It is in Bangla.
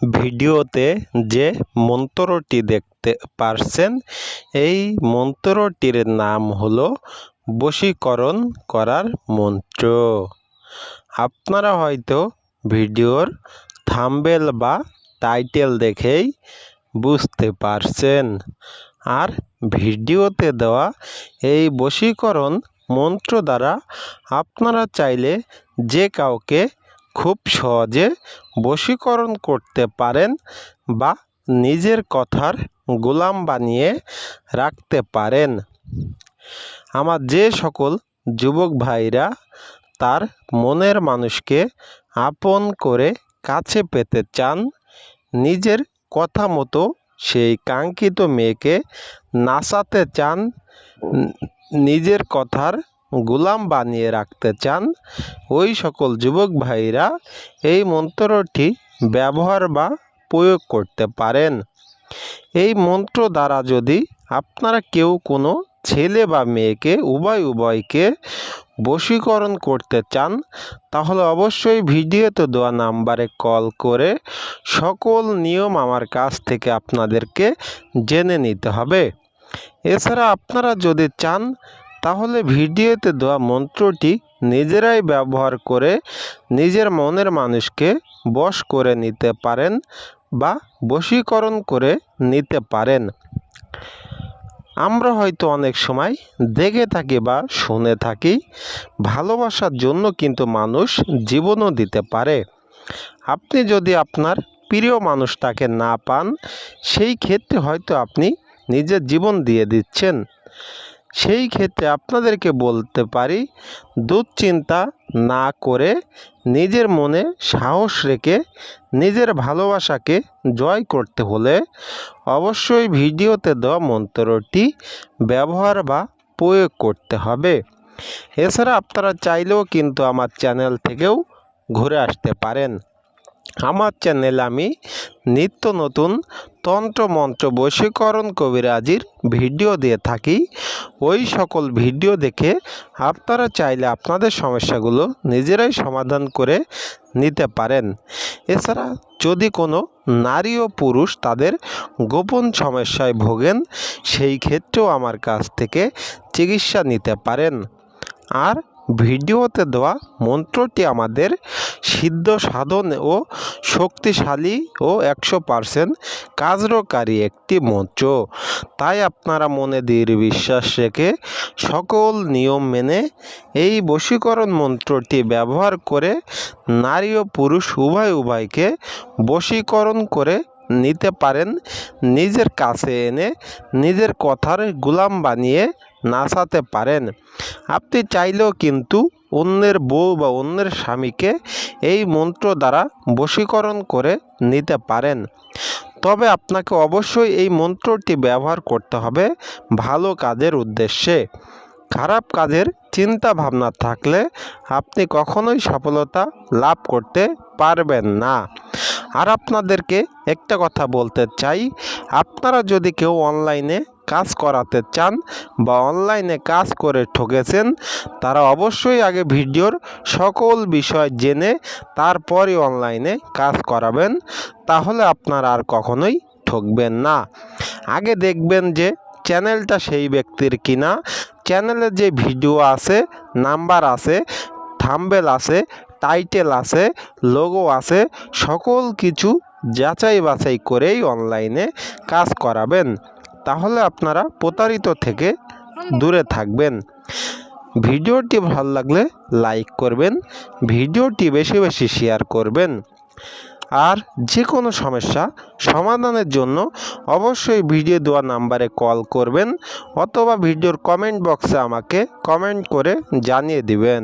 ভিডিওতে যে মন্ত্রটি দেখতে পারছেন, এই মন্ত্রটির নাম হলো বশীকরণ করার মন্ত্র। আপনারা হয়তো ভিডিওর থাম্বেল বা টাইটেল দেখেই বুঝতে পারছেন। আর ভিডিওতে দেওয়া এই বশীকরণ মন্ত্র দ্বারা আপনারা চাইলে যে কাউকে খুব সহজে বশীকরণ করতে পারেন বা নিজের কথার গোলাম বানিয়ে রাখতে পারেন। আমার যে সকল যুবক ভাইরা তার মনের মানুষকে আপন করে কাছে পেতে চান, নিজের কথা মতো সেই কাঙ্ক্ষিত মেয়েকে নাচাতে চান, নিজের কথার গোলাম বানিয়ে রাখতে চান, ওই সকল যুবক ভাইরা এই মন্ত্রটি ব্যবহার বা প্রয়োগ করতে পারেন। এই মন্ত্র দ্বারা যদি আপনারা কেউ কোনো ছেলে বা মেয়েকে, উভয় উভয়কে বশীকরণ করতে চান, তাহলে অবশ্যই ভিডিওতে দেওয়া নাম্বারে কল করে সকল নিয়ম আমার কাছ থেকে আপনাদেরকে জেনে নিতে হবে। এছাড়া আপনারা যদি চান তাহলে ভিডিওতে দেওয়া মন্ত্রটি নিজেরাই ব্যবহার করে নিজের মনের মানুষকে বশ করে নিতে পারেন বা বশীকরণ করে নিতে পারেন। আমরা হয়তো অনেক সময় দেখে থাকি বা শুনে থাকি, ভালোবাসার জন্য কিন্তু মানুষ জীবনও দিতে পারে। আপনি যদি আপনার প্রিয় মানুষটাকে না পান, সেই ক্ষেত্রে হয়তো আপনি নিজের জীবন দিয়ে দিচ্ছেন। সেই ক্ষেত্রে আপনাদেরকে বলতে পারি, দুশ্চিন্তা না করে নিজের মনে সাহস রেখে নিজের ভালোবাসাকে জয় করতে হলে অবশ্যই ভিডিওতে দেওয়া মন্ত্রটি ব্যবহার বা প্রয়োগ করতে হবে। এছাড়া আপনারা চাইলেও কিন্তু আমার চ্যানেল থেকেও ঘুরে আসতে পারেন। আমার চ্যানেলে আমি নিত্য নতুন তন্ত্র মন্ত্র বশীকরণ কবিরাজির ভিডিও দিয়ে থাকি। ওই সকল ভিডিও দেখে আপনারা চাইলে আপনাদের সমস্যাগুলো নিজেরাই সমাধান করে নিতে পারেন। এছাড়া যদি কোনো নারী ও পুরুষ তাদের গোপন সমস্যায় ভোগেন, সেই ক্ষেত্রেও আমার কাছ থেকে চিকিৎসা নিতে পারেন। আর ভিডিওতে দেওয়া মন্ত্রটি আমাদের সিদ্ধ সাধন ও শক্তিশালী ও একশো পারসেন্ট কার্যকারী একটি মন্ত্র। তাই আপনারা মনে দৃঢ় বিশ্বাস রেখে সকল নিয়ম মেনে এই বশীকরণ মন্ত্রটি ব্যবহার করে নারী ও পুরুষ উভয় উভয়কে বশীকরণ করে নিতে পারেন। নিজের কাছে এনে নিজের কথার গুলাম বানিয়ে নাচাতে পারেন। আপনি চাইলেও কিন্তু অন্যের বউ বা অন্যের স্বামীকে এই মন্ত্র দ্বারা বশীকরণ করে নিতে পারেন। তবে আপনাকে অবশ্যই এই মন্ত্রটি ব্যবহার করতে হবে ভালো কাজের উদ্দেশ্যে। খারাপ কাজের চিন্তা ভাবনা থাকলে আপনি কখনোই সফলতা লাভ করতে পারবেন না। আর আপনাদেরকে একটা কথা বলতে চাই। আপনারা যদি কেউ অনলাইনে কাজ করাতে চান বা অনলাইনে কাজ করে ঠকেছেন, তারা অবশ্যই আগে ভিডিওর সকল বিষয় জেনে তারপরে অনলাইনে কাজ করাবেন, তাহলে আপনারা আর কখনোই ঠকবেন না। আগে দেখবেন যে চ্যানেলটা সেই ব্যক্তির কিনা, চ্যানেলে যে ভিডিও আছে, নাম্বার আছে, থাম্বেল আছে টাইটেল আছে লোগো আছে, সকল কিছু যাচাই বাছাই করেই অনলাইনে কাজ করাবেন। তাহলে আপনারা প্রতারিত থেকে দূরে থাকবেন। ভিডিওটি ভালো লাগলে লাইক করবেন, ভিডিওটি বেশি বেশি শেয়ার করবেন। আর যে কোনো সমস্যা সমাধানের জন্য অবশ্যই ভিডিও দেওয়া নাম্বারে কল করবেন, অথবা ভিডিওর কমেন্ট বক্সে আমাকে কমেন্ট করে জানিয়ে দিবেন।